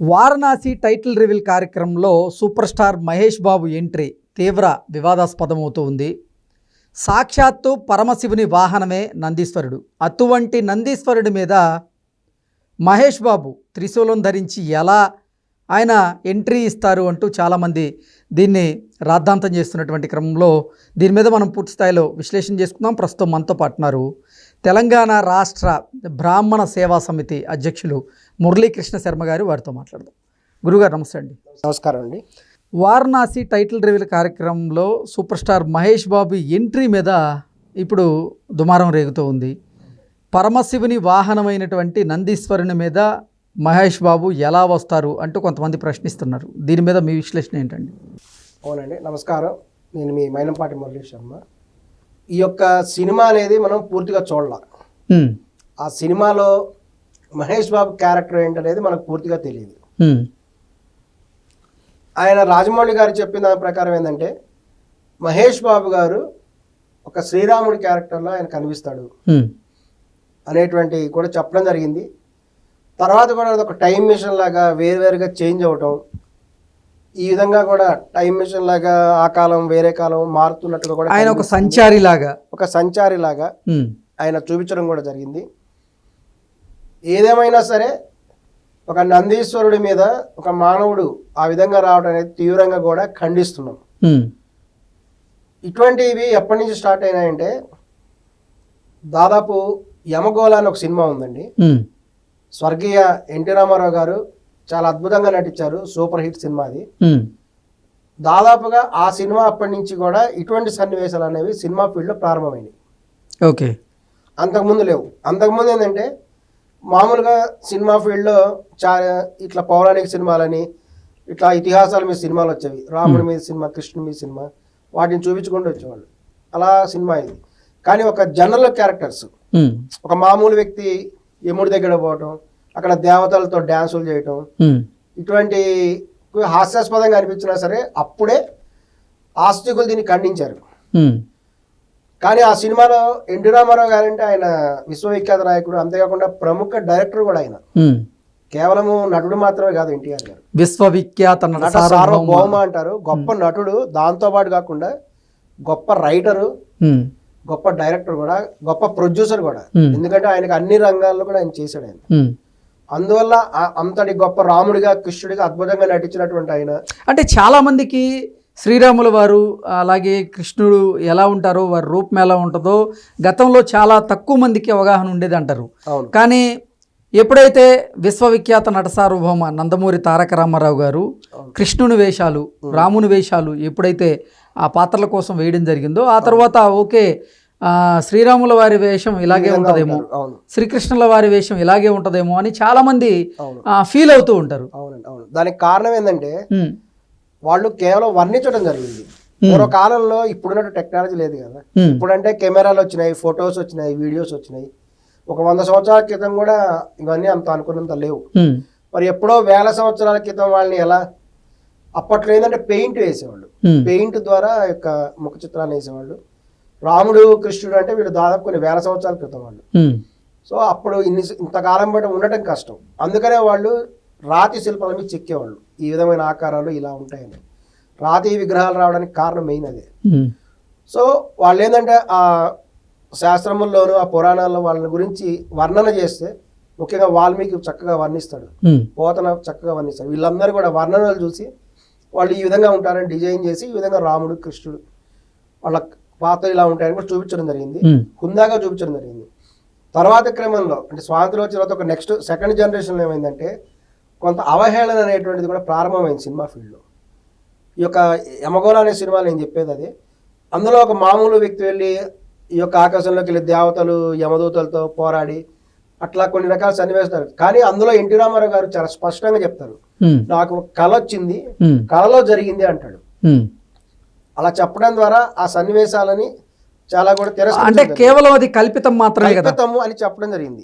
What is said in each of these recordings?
Varanasi title reveal కార్యక్రమంలో super star Mahesh Babu entry తీవ్ర వివాదాస్పదమవుతూ ఉంది సాక్షాత్తు పరమశివుని వాహనమే నందీశ్వరుడు. అటువంటి నందీశ్వరుడి మీద మహేష్ బాబు త్రిశూలం ధరించి ఎలా ఆయన ఎంట్రీ ఇస్తారు అంటూ చాలామంది దీన్ని రాద్ధాంతం చేస్తున్నటువంటి క్రమంలో దీని మీద మనం పూర్తి స్థాయిలో విశ్లేషణ చేసుకుందాం. ప్రస్తుతం మనతో పాటున్నారు తెలంగాణ రాష్ట్ర బ్రాహ్మణ సేవా సమితి అధ్యక్షులు మురళీకృష్ణ శర్మ గారు వారితో మాట్లాడదాం. గురుగారు నమస్తే అండి. నమస్కారం అండి. వారణాసి టైటిల్ రివీల్ కార్యక్రమంలో super star Mahesh Babu entry మీద ఇప్పుడు దుమారం రేగుతూ ఉంది. పరమశివుని వాహనమైనటువంటి నందీశ్వరుని మీద మహేష్ బాబు ఎలా వస్తారు అంటూ కొంతమంది ప్రశ్నిస్తున్నారు. దీని మీద మీ విశ్లేషణ ఏంటండి? అవునండి నమస్కారం. నేను మీ మైనంపాటి మురళీ శర్మ. ఈ యొక్క సినిమా అనేది మనం పూర్తిగా చూడాల. ఆ సినిమాలో మహేష్ బాబు క్యారెక్టర్ ఏంటనేది మనకు పూర్తిగా తెలియదు ఆయన రాజమౌళి గారు చెప్పిన దాని ప్రకారం ఏంటంటే మహేష్ బాబు గారు ఒక శ్రీరాముడి క్యారెక్టర్లో ఆయన కనిపిస్తాడు అనేటువంటి కూడా చెప్పడం జరిగింది. తర్వాత కూడా అది ఒక టైం మిషన్ లాగా వేరువేరుగా చేంజ్ అవ్వటం ఈ విధంగా కూడా టైం మిషన్ లాగా ఆ కాలం వేరే కాలం మారుతున్నట్టుగా కూడా ఆయన ఒక. సంచారి లాగా ఒక సంచారి లాగా ఆయన చూపించడం కూడా జరిగింది. ఏదేమైనా సరే ఒక నందీశ్వరుడి మీద ఒక మానవుడు ఆ విధంగా రావడం అనేది తీవ్రంగా కూడా ఖండిస్తున్నాం. ఇటువంటివి ఎప్పటి నుంచి స్టార్ట్ అయినాయంటే దాదాపు యమగోళ అని ఒక సినిమా ఉందండి. స్వర్గీయ ఎన్టీ రామారావు గారు చాలా అద్భుతంగా నటించారు. సూపర్ హిట్ సినిమా అది. దాదాపుగా ఆ సినిమా అప్పటి నుంచి కూడా ఇటువంటి సన్నివేశాలు అనేవి సినిమా ఫీల్డ్లో ప్రారంభమైనవి ఓకే. అంతకుముందు లేవు. అంతకుముందు ఏంటంటే మామూలుగా సినిమా ఫీల్డ్లో చా ఇట్లా పౌరాణిక సినిమాలని ఇట్లా ఇతిహాసాల మీద సినిమాలు వచ్చేవి. రాముడి మీద సినిమా కృష్ణుడి మీద సినిమా వాటిని చూపించుకుంటూ వచ్చేవాళ్ళు. అలా సినిమా ఇది. కానీ ఒక జనరల్ క్యారెక్టర్స్. ఒక మామూలు వ్యక్తి యముడి దగ్గర పోవటం అక్కడ దేవతలతో డ్యాన్సులు చేయటం. ఇటువంటి హాస్యాస్పదంగా అనిపించినా సరే అప్పుడే ఆస్తికులు దీన్ని ఖండించారు. కానీ ఆ సినిమాలో ఎన్టీ రామారావు గారంటే ఆయన విశ్వవిఖ్యాత నాయకుడు. అంతేకాకుండా ప్రముఖ డైరెక్టర్ కూడా ఆయన. కేవలము నటుడు మాత్రమే కాదు ఎన్టీఆర్ గారు. విశ్వవిఖ్యాత నట సార్వభౌమ. అంటారు. గొప్ప నటుడు. దాంతో పాటు కాకుండా గొప్ప రైటరు గొప్ప డైరెక్టర్ కూడా గొప్ప ప్రొడ్యూసర్ కూడా. ఎందుకంటే ఆయనకు అన్ని రంగాల్లో కూడా ఆయన చేశాడు ఆయన. అందువల్ల అంతటి గొప్ప రాముడిగా కృష్ణుడిగా అద్భుతంగా నటించినటువంటి ఆయన. అంటే చాలా మందికి శ్రీరాముల వారు అలాగే కృష్ణుడు ఎలా ఉంటారో వారి రూపం ఎలా ఉంటుందో గతంలో చాలా తక్కువ మందికి అవగాహన ఉండేది అంటారు కానీ ఎప్పుడైతే విశ్వవిఖ్యాత నట సార్వభౌమ నందమూరి తారక రామారావు గారు. కృష్ణుని వేషాలు రాముని వేషాలు ఎప్పుడైతే ఆ పాత్రల కోసం వేయడం జరిగిందో ఆ తర్వాత ఓకే శ్రీరాముల వారి వేషం ఇలాగే ఉంటుందేమో. శ్రీకృష్ణుల వారి వేషం ఇలాగే ఉంటుందేమో అని చాలా మంది అవును ఫీల్ అవుతూ ఉంటారు. అవునండి అవును. దానికి కారణం ఏంటంటే వాళ్ళు కేవలం వర్ణించడం జరిగింది. పూర్వ కాలంలో ఇప్పుడున్నట్టు టెక్నాలజీ లేదు కదా. ఇప్పుడంటే కెమెరాలు వచ్చినాయి ఫొటోస్ వచ్చినాయి వీడియోస్ వచ్చినాయి. ఒక వంద సంవత్సరాల క్రితం కూడా ఇవన్నీ అంత అనుకున్నంత లేవు. మరి ఎప్పుడో వేల సంవత్సరాల క్రితం వాళ్ళని ఎలా అప్పట్లో ఏంటంటే పెయింట్ వేసేవాళ్ళు. పెయింట్ ద్వారా యొక్క ముఖ చిత్రాన్ని వేసేవాళ్ళు. రాముడు కృష్ణుడు అంటే వీళ్ళు దాదాపు కొన్ని వేల సంవత్సరాల క్రితం వాళ్ళు. సో అప్పుడు ఇన్ని ఇంతకాలం బట్టి ఉండటం కష్టం. అందుకనే వాళ్ళు రాతి శిల్పాల మీద చెక్కేవాళ్ళు. ఈ విధమైన ఆకారాలు ఇలా ఉంటాయని. రాతి విగ్రహాలు రావడానికి కారణం మెయిన్ అదే. సో వాళ్ళు ఏంటంటే ఆ శాస్త్రముల్లోనూ ఆ పురాణాల్లో వాళ్ళ గురించి వర్ణన చేస్తే ముఖ్యంగా వాల్మీకి చక్కగా వర్ణిస్తాడు. పోతన చక్కగా వర్ణిస్తాడు. వీళ్ళందరూ కూడా వర్ణనలు చూసి వాళ్ళు ఈ విధంగా ఉంటారని డిజైన్ చేసి ఈ విధంగా రాముడు కృష్ణుడు వాళ్ళ పాత్ర ఇలా ఉంటాయని కూడా చూపించడం జరిగింది. హుందాగా చూపించడం జరిగింది. తర్వాత క్రమంలో అంటే స్వాతంత్రం వచ్చిన తర్వాత ఒక నెక్స్ట్ సెకండ్ జనరేషన్లో ఏమైందంటే కొంత అవహేళన అనేటువంటిది కూడా ప్రారంభమైంది సినిమా ఫీల్డ్లో ఈ యొక్క యమగోళ అనే సినిమా నేను చెప్పేది అది. అందులో ఒక మామూలు వ్యక్తి వెళ్ళి ఈ యొక్క ఆకాశంలోకి వెళ్ళి దేవతలు యమదూతలతో పోరాడి అట్లా కొన్ని రకాల సన్నివేశాలు. కానీ అందులో ఎన్టీ రామారావు గారు చాలా స్పష్టంగా చెప్తారు. నాకు కళ వచ్చింది. కళలో జరిగింది అంటాడు. అలా చెప్పడం ద్వారా ఆ సన్నివేశాలని చాలా కూడా అంటే తిరస్కరించడం కేవలం అది కల్పితం మాత్రమే కదా? కల్పితము అని చెప్పడం జరిగింది.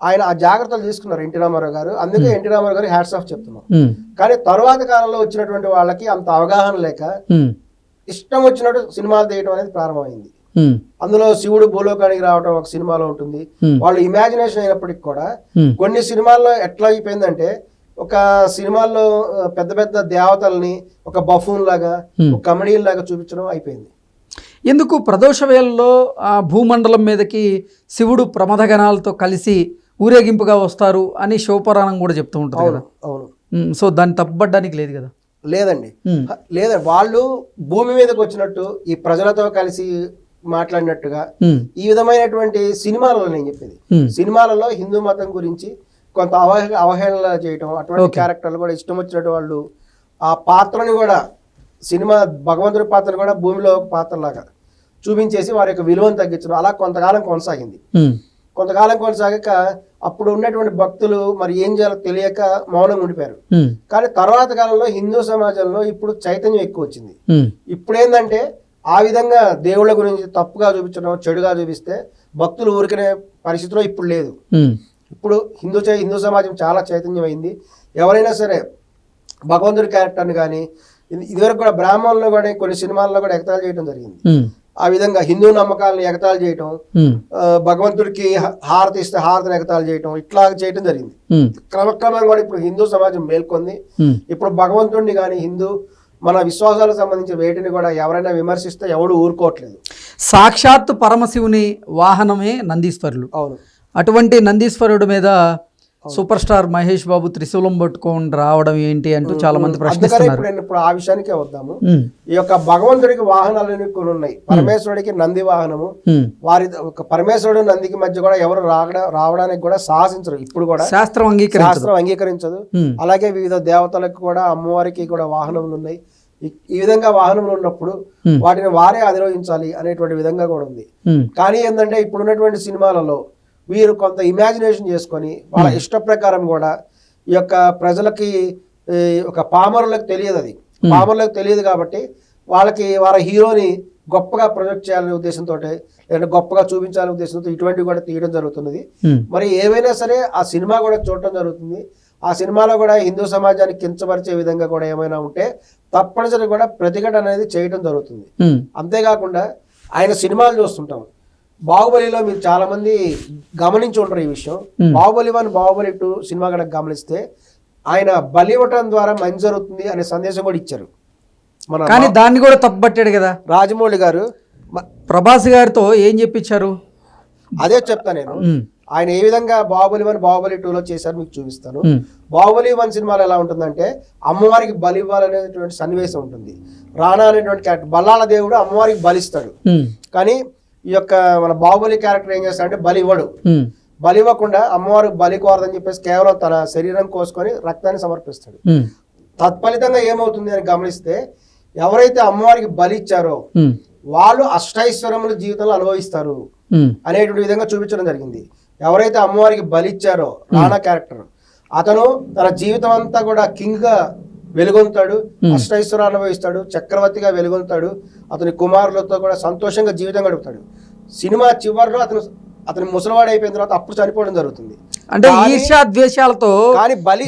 ఆయన ఆ జాగ్రత్తలు తీసుకున్నారు ఎన్టీ రామారావు గారు. అందుకే ఎన్టీ రామారావు గారు హ్యాట్స్ ఆఫ్ చెప్తున్నాం ఉమ్, కానీ తరువాత కాలంలో వచ్చినటువంటి వాళ్ళకి అంత అవగాహన లేక ఇష్టం వచ్చినట్టు సినిమాలు తీయడం అనేది ప్రారంభమైంది. అందులో శివుడు భూలోకానికి రావడం ఒక సినిమాలో ఉంటుంది. వాళ్ళు ఇమాజినేషన్ అయినప్పటికి కూడా కొన్ని సినిమాల్లో ఎట్లా అయిపోయిందంటే ఒక సినిమాల్లో పెద్ద పెద్ద దేవతల్ని ఒక బఫూన్ లాగా. ఒక కమెడియన్ లాగా చూపించడం అయిపోయింది. ఎందుకు ప్రదోష వేళల్లో ఆ భూమండలం మీదకి శివుడు ప్రమథగణాలతో కలిసి ఊరేగింపుగా వస్తారు అని శివపురాణం కూడా చెప్తూ ఉంటుంది అవును కదా అవును సో దాన్ని తప్పబడ్డానికి లేదు కదా? లేదండి. లేదండి. వాళ్ళు భూమి మీదకి వచ్చినట్టు ఈ ప్రజలతో కలిసి మాట్లాడినట్టుగా ఈ విధమైనటువంటి సినిమాలలో నేను చెప్పేది. సినిమాలలో హిందూ మతం గురించి కొంత అవహే అవహేళన చేయటం అటువంటి. క్యారెక్టర్లు కూడా ఇష్టం వచ్చినట్టు వాళ్ళు ఆ పాత్రని కూడా సినిమా భగవంతుడి పాత్రను కూడా భూమిలో ఒక పాత్రలాగా చూపించేసి వారి యొక్క విలువను తగ్గించడం అలా కొంతకాలం కొనసాగింది. కొంతకాలం కొనసాగాక అప్పుడు ఉన్నటువంటి భక్తులు మరి ఏం చేయాలో తెలియక మౌనం ఉండిపోయారు. కానీ తర్వాత కాలంలో హిందూ సమాజంలో ఇప్పుడు చైతన్యం ఎక్కువ వచ్చింది. ఇప్పుడు ఏంటంటే ఆ విధంగా దేవుళ్ళ గురించి తప్పుగా చూపించడం చెడుగా చూపిస్తే భక్తులు ఊరికనే పరిస్థితిలో ఇప్పుడు లేదు. ఇప్పుడు హిందూ హిందూ సమాజం చాలా చైతన్యమైంది. ఎవరైనా సరే భగవంతుడి క్యారెక్టర్ని కానీ ఇది- ఇదివరకు కూడా బ్రాహ్మణులు కూడా కొన్ని సినిమాల్లో కూడా ఎగతాళి చేయడం జరిగింది. ఆ విధంగా హిందూ నమ్మకాలను ఎగతాళి చేయటం భగవంతుడికి హారతి ఇస్తే హారతిని ఎగతాళి చేయటం ఇట్లా చేయటం జరిగింది. క్రమక్రమంగా కూడా ఇప్పుడు హిందూ సమాజం మేల్కొంది. ఇప్పుడు భగవంతుడిని కానీ హిందూ మన విశ్వాసాలకు సంబంధించిన వేటిని కూడా ఎవరైనా విమర్శిస్తే ఎవడు ఊరుకోవట్లేదు. సాక్షాత్తు పరమశివుని వాహనమే నందీశ్వరులు. అవును. అటువంటి నందీశ్వరుడు మీద సూపర్ స్టార్ మహేష్ బాబు త్రిశూలం పట్టుకొని రావడం ఏంటి అంటూ చాలా మంది ప్రశ్నిస్తున్నారు. ఇప్పుడు ఆ విషయానికే వద్దాము. ఈ యొక్క భగవంతుడికి వాహనాలు కొన్ని ఉన్నాయి పరమేశ్వరుడికి నంది వాహనము. వారి ఒక పరమేశ్వరుడు నందికి మధ్య కూడా ఎవరు రావడా రావడానికి కూడా సాహసించరు. ఇప్పుడు కూడా శాస్త్రం అంగీకరించదు. శాస్త్రం అంగీకరించదు. అలాగే వివిధ దేవతలకు కూడా అమ్మవారికి కూడా వాహనములు ఉన్నాయి. ఈ- విధంగా వాహనములు ఉన్నప్పుడు. వాటిని వారే అధిరోహించాలి అనేటువంటి విధంగా కూడా ఉంది. కానీ ఏంటంటే ఇప్పుడున్నటువంటి సినిమాలలో వీరు కొంత ఇమాజినేషన్ చేసుకొని వాళ్ళ ఇష్ట ప్రకారం కూడా ఈ యొక్క ప్రజలకి ఒక పామరులకు తెలియదు అది. పామరులకు తెలియదు కాబట్టి వాళ్ళకి వాళ్ళ హీరోని గొప్పగా ప్రొజెక్ట్ చేయాలనే ఉద్దేశంతో లేదంటే గొప్పగా చూపించాలనే ఉద్దేశంతో ఇటువంటివి కూడా తీయడం జరుగుతున్నది. ఉమ్, మరి ఏవైనా సరే ఆ సినిమా కూడా చూడటం జరుగుతుంది. ఆ సినిమాలో కూడా హిందూ సమాజాన్ని కించపరిచే విధంగా కూడా ఏమైనా ఉంటే తప్పనిసరి కూడా ప్రతిఘటన అనేది చేయడం జరుగుతుంది. అంతేకాకుండా ఆయన సినిమాలు చూస్తుంటాం. బాహుబలిలో మీరు చాలా మంది గమనించి ఉంటారు ఈ విషయం. Baahubali one Baahubali two cinema కనుక గమనిస్తే ఆయన బలి ఇవ్వటం ద్వారా మంచి జరుగుతుంది అనే సందేశం కూడా ఇచ్చారు. మన కానీ దాన్ని కూడా తప్పుపట్టాడు కదా. రాజమౌళి గారు. ప్రభాస్ గారితో ఏం చెప్పించారు? అదే చెప్తా నేను. ఆయన ఏ విధంగా బాహుబలి వన్ బాహుబలి టూలో చేశారు మీకు చూపిస్తాను. బాహుబలి వన్ సినిమాలో ఎలా ఉంటుందంటే అమ్మవారికి బలి ఇవ్వాలనేటువంటి సన్నివేశం ఉంటుంది. రాణా అనేటువంటి క్యారెక్టర్ బల్లాల దేవుడు అమ్మవారికి బలిస్తాడు. కానీ ఈ యొక్క మన బాహుబలి క్యారెక్టర్ ఏం చేస్తాడంటే బలి ఇవ్వడు. బలి ఇవ్వకుండా అమ్మవారు బలి కోరదని చెప్పేసి కేవలం తన శరీరం కోసుకొని రక్తాన్ని సమర్పిస్తాడు. తత్ఫలితంగా ఏమవుతుంది అని గమనిస్తే ఎవరైతే అమ్మవారికి బలి ఇచ్చారో వాళ్ళు అష్టైశ్వర్యములు జీవితంలో అనుభవిస్తారు అనేటువంటి విధంగా చూపించడం జరిగింది. ఎవరైతే అమ్మవారికి బలి ఇచ్చారో రాణా క్యారెక్టర్ అతను తన జీవితం అంతా కూడా కింగ్గా వెలుగొంతాడు అష్టైశ్వర్యాలు అనుభవిస్తాడు చక్రవర్తిగా వెలుగొంతాడు అతని కుమారులతో కూడా సంతోషంగా జీవితం గడుపుతాడు. సినిమా చివరిలో అతను అతని ముసలివాడు అయిపోయిన తర్వాత అప్పుడు చనిపోవడం జరుగుతుంది. అంటే ఈర్ష్యా ద్వేషాలతో కానీ బలి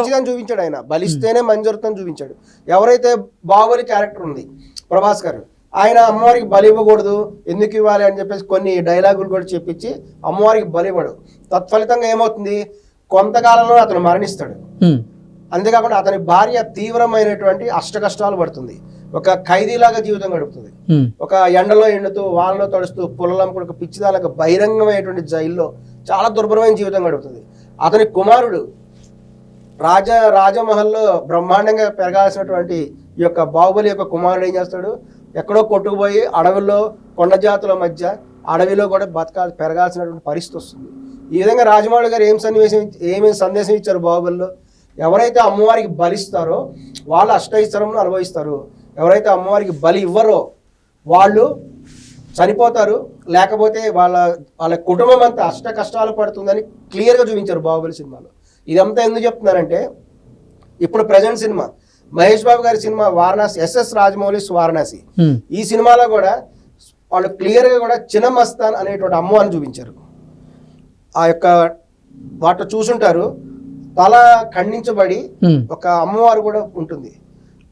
మంచిగా చూపించాడు ఆయన. బలిస్తేనే మంజరుతం చూపించాడు. ఎవరైతే బాహుబలి క్యారెక్టర్ ఉంది ప్రభాస్ గారు ఆయన అమ్మవారికి బలి ఇవ్వకూడదు ఎందుకు ఇవ్వాలి అని చెప్పేసి కొన్ని డైలాగులు కూడా చెప్పించి అమ్మవారికి బలి ఇవ్వడు. తత్ఫలితంగా ఏమవుతుంది? కొంతకాలంలో అతను మరణిస్తాడు. అంతేకాకుండా అతని భార్య తీవ్రమైనటువంటి అష్ట కష్టాలు పడుతుంది. ఒక ఖైదీలాగా జీవితం గడుపుతుంది. ఒక ఎండలో ఎండుతూ వానలో తడుస్తూ పొలంలో ఒక పిచ్చిదాలకు బహిరంగమైనటువంటి జైల్లో చాలా దుర్భరమైన జీవితం గడుపుతుంది. అతని కుమారుడు రాజ రాజమహల్లో బ్రహ్మాండంగా పెరగాల్సినటువంటి ఈ యొక్క బాహుబలి యొక్క కుమారుడు ఏం చేస్తాడు? ఎక్కడో కొట్టుకుపోయి అడవుల్లో కొండ జాతుల మధ్య అడవిలో కూడా బతకాలి పెరగాల్సినటువంటి పరిస్థితి వస్తుంది. ఈ విధంగా రాజమౌళి గారు ఏం సన్నివేశం ఏమి సందేశం ఇచ్చారు బాహుబలిలో? ఎవరైతే అమ్మవారికి బలిస్తారో వాళ్ళు అష్టైశ్వరంలో అనుభవిస్తారు. ఎవరైతే అమ్మవారికి బలి ఇవ్వరో వాళ్ళు చనిపోతారు లేకపోతే వాళ్ళ వాళ్ళ కుటుంబం అంతా అష్ట కష్టాలు పడుతుందని క్లియర్గా చూపించారు బాహుబలి సినిమాలో. ఇదంతా ఎందుకు చెప్తున్నారంటే ఇప్పుడు ప్రజెంట్ సినిమా మహేష్ బాబు గారి cinema Varanasi S S Rajamouli Varanasi. ఈ సినిమాలో కూడా వాళ్ళు క్లియర్గా కూడా చిన్నమస్తాన్ అనేటువంటి అమ్మవారిని చూపించారు. ఆ యొక్క వాటిలో చూసుంటారు తల ఖండించబడి ఒక అమ్మవారు కూడా ఉంటుంది.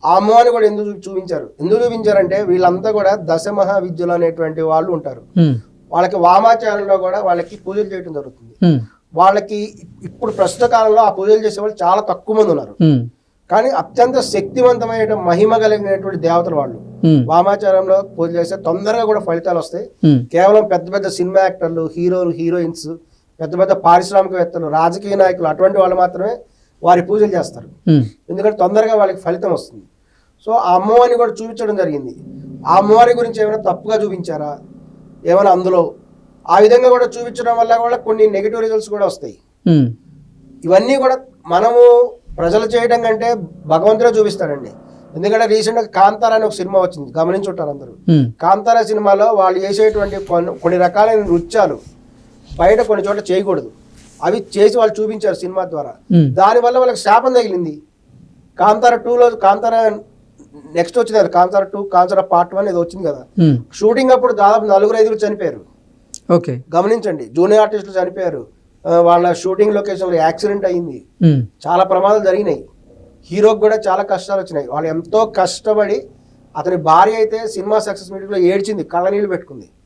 ఆ అమ్మవారిని కూడా ఎందుకు చూపించారు? ఎందుకు చూపించారంటే వీళ్ళంతా కూడా దశమహా విద్యులు అనేటువంటి వాళ్ళు ఉంటారు. వాళ్ళకి వామాచారంలో కూడా వాళ్ళకి పూజలు చేయడం జరుగుతుంది. వాళ్ళకి ఇప్పుడు ప్రస్తుత కాలంలో ఆ పూజలు చేసే వాళ్ళు చాలా తక్కువ మంది ఉన్నారు. కానీ అత్యంత శక్తివంతమైన మహిమ కలిగినటువంటి దేవతలు వాళ్ళు. వామాచారంలో పూజ చేస్తే తొందరగా కూడా ఫలితాలు వస్తాయి. కేవలం పెద్ద పెద్ద సినిమా యాక్టర్లు హీరోలు హీరోయిన్స్ పెద్ద పెద్ద పారిశ్రామికవేత్తలు రాజకీయ నాయకులు అటువంటి వాళ్ళు మాత్రమే వారి పూజలు చేస్తారు. ఎందుకంటే తొందరగా వాళ్ళకి ఫలితం వస్తుంది. సో ఆ అమ్మవారిని కూడా చూపించడం జరిగింది. ఆ అమ్మవారి గురించి ఏమైనా తప్పుగా చూపించారా? ఏమైనా అందులో? ఆ విధంగా కూడా చూపించడం వల్ల కూడా కొన్ని నెగిటివ్ రిజల్ట్స్ కూడా వస్తాయి. ఇవన్నీ కూడా మనము ప్రజలు చేయడం కంటే భగవంతుడే చూపిస్తాడండి. ఎందుకంటే రీసెంట్గా కాంతార అని ఒక సినిమా వచ్చింది. గమనించుంటారు అందరూ. కాంతార సినిమాలో వాళ్ళు చేసేటువంటి కొన్ని కొన్ని రకాలైన నృత్యాలు బయట కొన్ని చోట్ల చేయకూడదు. అవి చేసి వాళ్ళు చూపించారు సినిమా ద్వారా. ఉమ్, దానివల్ల వాళ్ళకి శాపం తగిలింది. కాంతార టూలో కాంతార నెక్స్ట్ వచ్చింది కదా Kantara two Kantara part one ఏదో వచ్చింది కదా. షూటింగ్ అప్పుడు దాదాపు నలుగురు ఐదుగురు చనిపోయారు. ఓకే. గమనించండి జూనియర్ ఆర్టిస్టులు చనిపోయారు. వాళ్ళ షూటింగ్ లొకేషన్లో యాక్సిడెంట్ అయ్యింది ఉమ్, చాలా ప్రమాదాలు జరిగినాయి. హీరోకి కూడా చాలా కష్టాలు వచ్చినాయి. వాళ్ళు ఎంతో కష్టపడి అతని భార్య అయితే సినిమా సక్సెస్ మీటింగ్లో ఏడ్చింది కళ్ళనీళ్ళు పెట్టుకుంది. ఉమ్,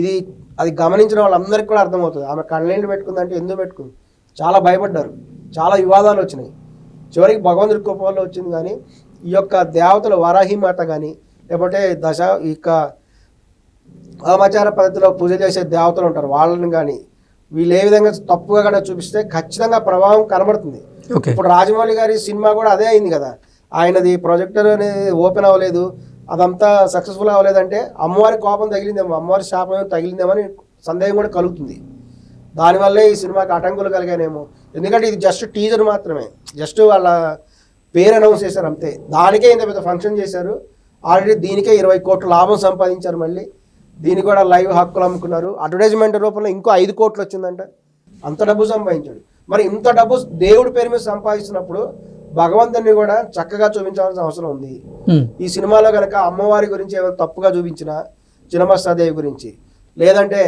ఇది అది గమనించిన వాళ్ళందరికీ కూడా అర్థమవుతుంది. ఆమె కళ్ళనీళ్ళు పెట్టుకుందంటే ఎందుకు పెట్టుకుంది? చాలా భయపడ్డారు. చాలా వివాదాలు వచ్చినాయి. చివరికి భగవంతుడి కృపల్లో వచ్చింది కానీ ఈ యొక్క దేవతలు వరాహిమాత కానీ లేకపోతే దశ ఈ యొక్క పద్ధతిలో పూజ చేసే దేవతలు ఉంటారు. వాళ్ళని కానీ వీళ్ళు ఏ విధంగా తప్పుగా కూడా చూపిస్తే ఖచ్చితంగా ప్రభావం కనబడుతుంది. ఓకే ఇప్పుడు రాజమౌళి గారి సినిమా కూడా అదే అయింది కదా. ఆయనది ప్రొజెక్టర్ అనేది ఓపెన్ అవ్వలేదు. అదంతా సక్సెస్ఫుల్ అవ్వలేదంటే అమ్మవారి కోపం తగిలిందేమో అమ్మవారి శాపం ఏమో తగిలిందేమో అని సందేహం కూడా కలుగుతుంది. దానివల్లే ఈ సినిమాకి అటంకులు కలిగానేమో. ఎందుకంటే ఇది జస్ట్ టీజర్ మాత్రమే. జస్ట్ వాళ్ళ పేరు అనౌన్స్ చేశారు అంతే. దానికే ఇంత పెద్ద ఫంక్షన్ చేశారు. ఆల్రెడీ దీనికే ఇరవై కోట్ల లాభం సంపాదించారు మళ్ళీ. దీనికి కూడా లైవ్ హక్కులు అమ్ముకున్నారు. అడ్వర్టైజ్మెంట్ రూపంలో ఇంకో ఐదు కోట్లు వచ్చిందంట. అంత డబ్బు సంపాదించాడు. మరి ఇంత డబ్బు దేవుడి పేరు మీద సంపాదిస్తున్నప్పుడు భగవంతుని కూడా చక్కగా చూపించాల్సిన అవసరం ఉంది. ఈ సినిమాలో కనుక అమ్మవారి గురించి ఏమైనా తప్పుగా చూపించిన చిన్నమస్తాదేవి గురించి లేదంటే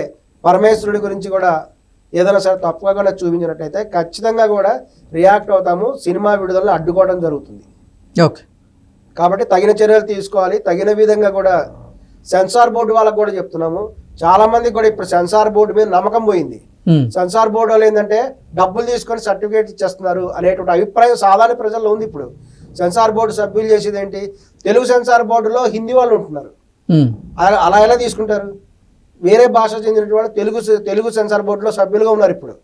పరమేశ్వరుడి గురించి కూడా ఏదైనా సరే తప్పుగా కూడా చూపించినట్టయితే ఖచ్చితంగా కూడా రియాక్ట్ అవుతాము సినిమా విడుదలను అడ్డుకోవడం జరుగుతుంది. ఓకే. కాబట్టి తగిన చర్యలు తీసుకోవాలి. తగిన విధంగా కూడా సెన్సార్ బోర్డు వాళ్ళకు కూడా చెప్తున్నాము. చాలా మందికి కూడా ఇప్పుడు సెన్సార్ బోర్డు మీద నమ్మకం పోయింది. సెన్సార్ బోర్డు వాళ్ళు ఏంటంటే డబ్బులు తీసుకొని సర్టిఫికేట్ ఇచ్చేస్తున్నారు అనేటువంటి అభిప్రాయం సాధారణ ప్రజల్లో ఉంది ఇప్పుడు. సెన్సార్ బోర్డు సభ్యులు చేసేది ఏంటి? తెలుగు సెన్సార్ బోర్డులో హిందీ వాళ్ళు ఉంటున్నారు. ఉమ్, అలా ఎలా తీసుకుంటారు? వేరే భాష చెందిన వాళ్ళు తెలుగు తెలుగు సెన్సార్ బోర్డులో సభ్యులుగా ఉన్నారు ఇప్పుడు.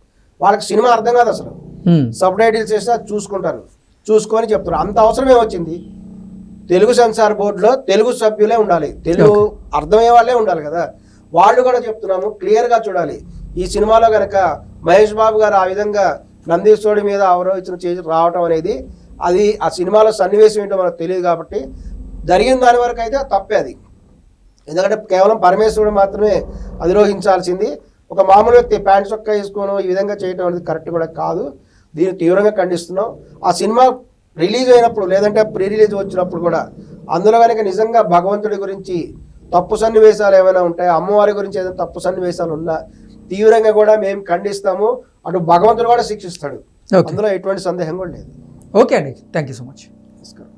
వాళ్ళకి సినిమా అర్థం కాదు అసలు. ఉమ్, సబ్ టైటిల్స్ చేస్తే అది చూసుకుంటారు. చూసుకొని చెప్తారు. అంత అవసరం ఏమొచ్చింది? తెలుగు సెన్సార్ బోర్డులో తెలుగు సభ్యులే ఉండాలి. తెలుగు అర్థమయ్యే వాళ్ళే ఉండాలి కదా. వాళ్ళు కూడా చెప్తున్నాము క్లియర్గా చూడాలి. ఈ సినిమాలో కనుక మహేష్ బాబు గారు ఆ విధంగా నందీశ్వరుడి మీద అవరోహించిన చేసి రావటం అనేది అది ఆ సినిమాలో సన్నివేశం ఏంటో మనకు తెలియదు కాబట్టి జరిగిన దాని వరకు అయితే తప్పే అది. ఎందుకంటే కేవలం పరమేశ్వరుడు మాత్రమే అధిరోహించాల్సింది. ఒక మామూలు వ్యక్తి ప్యాంట్ చొక్కా వేసుకోను ఈ విధంగా చేయడం అనేది కరెక్ట్ కూడా కాదు. దీన్ని తీవ్రంగా ఖండిస్తున్నాం. ఆ సినిమా రిలీజ్ అయినప్పుడు లేదంటే ప్రీ రిలీజ్ వచ్చినప్పుడు కూడా అందులో కనుక నిజంగా భగవంతుడి గురించి తప్పు సన్నివేశాలు ఏమైనా ఉంటాయి? అమ్మవారి గురించి ఏదైనా తప్పు సన్నివేశాలు ఉన్నా తీవ్రంగా కూడా మేము ఖండిస్తాము. అటు భగవంతుడు కూడా శిక్షిస్తాడు. అందులో ఎటువంటి సందేహం కూడా లేదు. ఓకే అండి. థ్యాంక్ యూ సో మచ్ నమస్కారం.